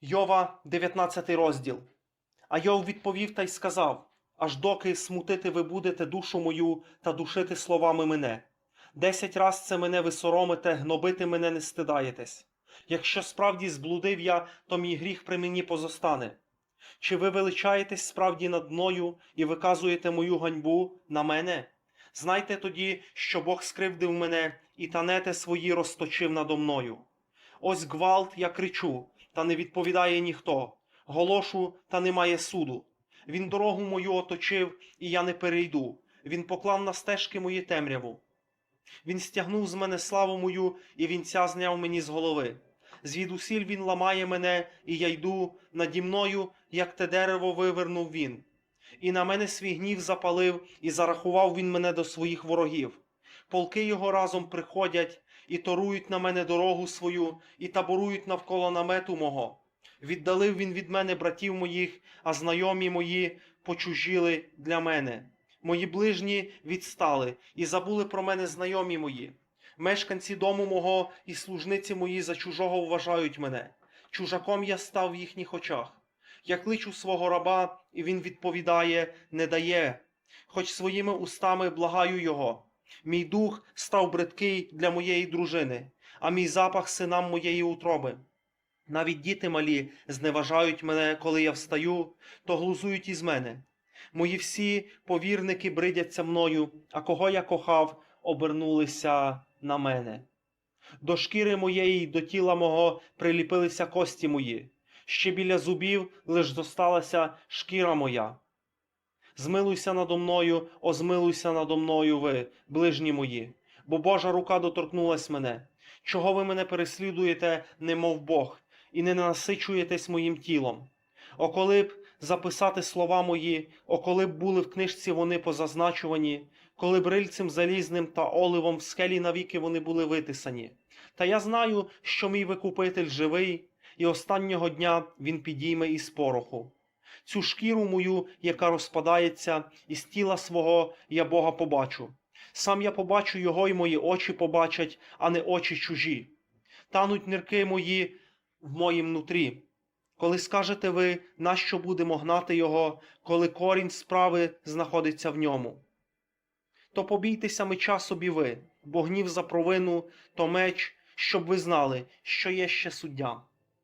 Йова, 19 розділ. А Йов відповів та й сказав: Аж доки смутити ви будете душу мою та душити словами мене. Десять раз це мене ви соромите, гнобити мене не стидаєтесь. Якщо справді зблудив я, то мій гріх при мені позостане. Чи ви величаєтесь справді над мною і виказуєте мою ганьбу на мене? Знайте тоді, що Бог скривдив мене і танети свої розточив надо мною. Ось гвалт я кричу, та не відповідає ніхто. Голошу, та немає суду. Він дорогу мою оточив, і я не перейду. Він поклав на стежки мої темряву. Він стягнув з мене славу мою, і вінця зняв мені з голови. Звідусіль він ламає мене, і я йду наді мною, як те дерево вивернув він. І на мене свій гнів запалив, і зарахував він мене до своїх ворогів. Полки його разом приходять, і торують на мене дорогу свою, і таборують навколо намету мого. Віддалив він від мене братів моїх, а знайомі мої почужіли для мене. Мої ближні відстали і забули про мене знайомі мої. Мешканці дому мого і служниці мої за чужого вважають мене. Чужаком я став в їхніх очах. Я кличу свого раба, і він відповідає, не дає, хоч своїми устами благаю його. Мій дух став бридкий для моєї дружини, а мій запах синам моєї утроби. Навіть діти малі зневажають мене, коли я встаю, то глузують із мене. Мої всі повірники бридяться мною, а кого я кохав, обернулися на мене. До шкіри моєї до тіла мого приліпилися кості мої, ще біля зубів лиш зосталася шкіра моя. Змилуйся надо мною, о змилуйся надо мною ви, ближні мої, бо Божа рука доторкнулась мене. Чого ви мене переслідуєте, немов Бог, і не насичуєтесь моїм тілом? О, коли б записати слова мої, о, коли б були в книжці вони позазначувані, коли б рильцем залізним та оливом в скелі навіки вони були витисані. Та я знаю, що мій викупитель живий, і останнього дня він підійме із пороху. Цю шкіру мою, яка розпадається, із тіла свого я Бога побачу. Сам я побачу його, і мої очі побачать, а не очі чужі. Тануть нирки мої в моїм нутрі. Коли скажете ви, нащо будемо гнати його, коли корінь справи знаходиться в ньому? То побійтеся меча собі ви, бо гнів за провину, то меч, щоб ви знали, що є ще суддя.